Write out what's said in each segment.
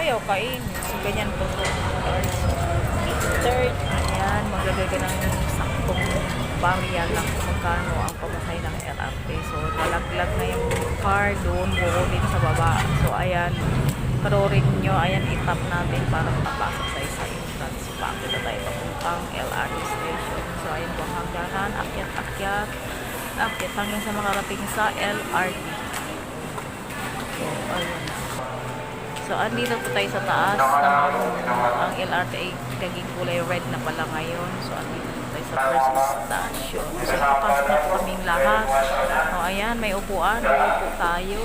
ayaw kain. So, ganyan po po. Third, ayan, maglagay ka ng saktong barya lang kung magkano ang pamahay ng LRT. So, nalaglag na yung car doon, bukunin sa baba. So, ayan, karorin nyo, ayan, itap natin para makapasok sa isa entrance. So, bakit na tayo papuntang LRT station. So, ayan po ang hangganan, akyat-akyat, akyat hanggang sa makarating sa LRT. So, ayun. So, andito po tayo sa taas. Ang, ang LRT ay naging kulay red na pala ngayon. So, andito po tayo sa first station. So, papasok na po kaming lahat. So, ayan, may upuan. Uupo tayo.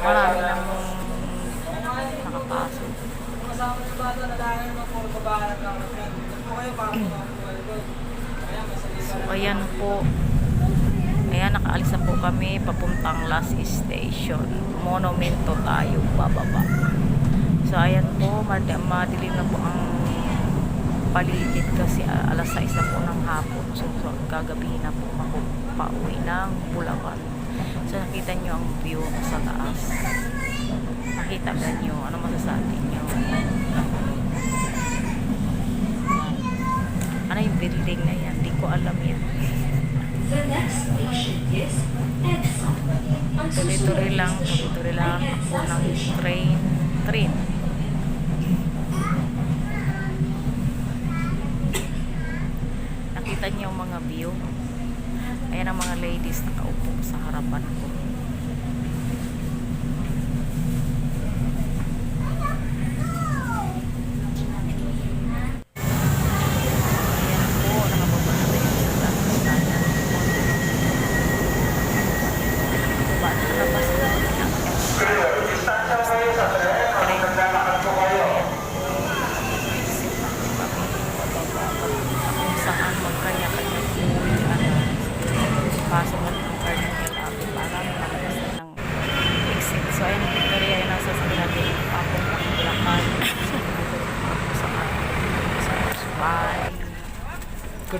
Marami nang nakapasok. So, ayan po. Ayan, nakaalis na po kami papuntang last station. Monumento tayo, bababa. So, ayan po, mad madilim na po ang paligid kasi alas 6 na po ng hapon. So, so gagabi na po ako pauwi ng Bulacan. So, nakita nyo ang view sa taas. Nakita ba nyo? Ano masasabi nyo? Ano yung building na yan? Ko alam yan. Tuloy-tuloy lang, tuloy-tuloy lang ako ng train. Train. Nakita niyo yung mga view. Ayan ang mga ladies nakaupo sa harapan ko. Ayan po, nakababa na tayo sa lantasan. Baba na labas na kung saan magkanya-kanya ano, paso mo ng car ng LRT para malakas na ng exit. So, ayun, Victoria, yung nasa sa natin ako ng Bulacan. So,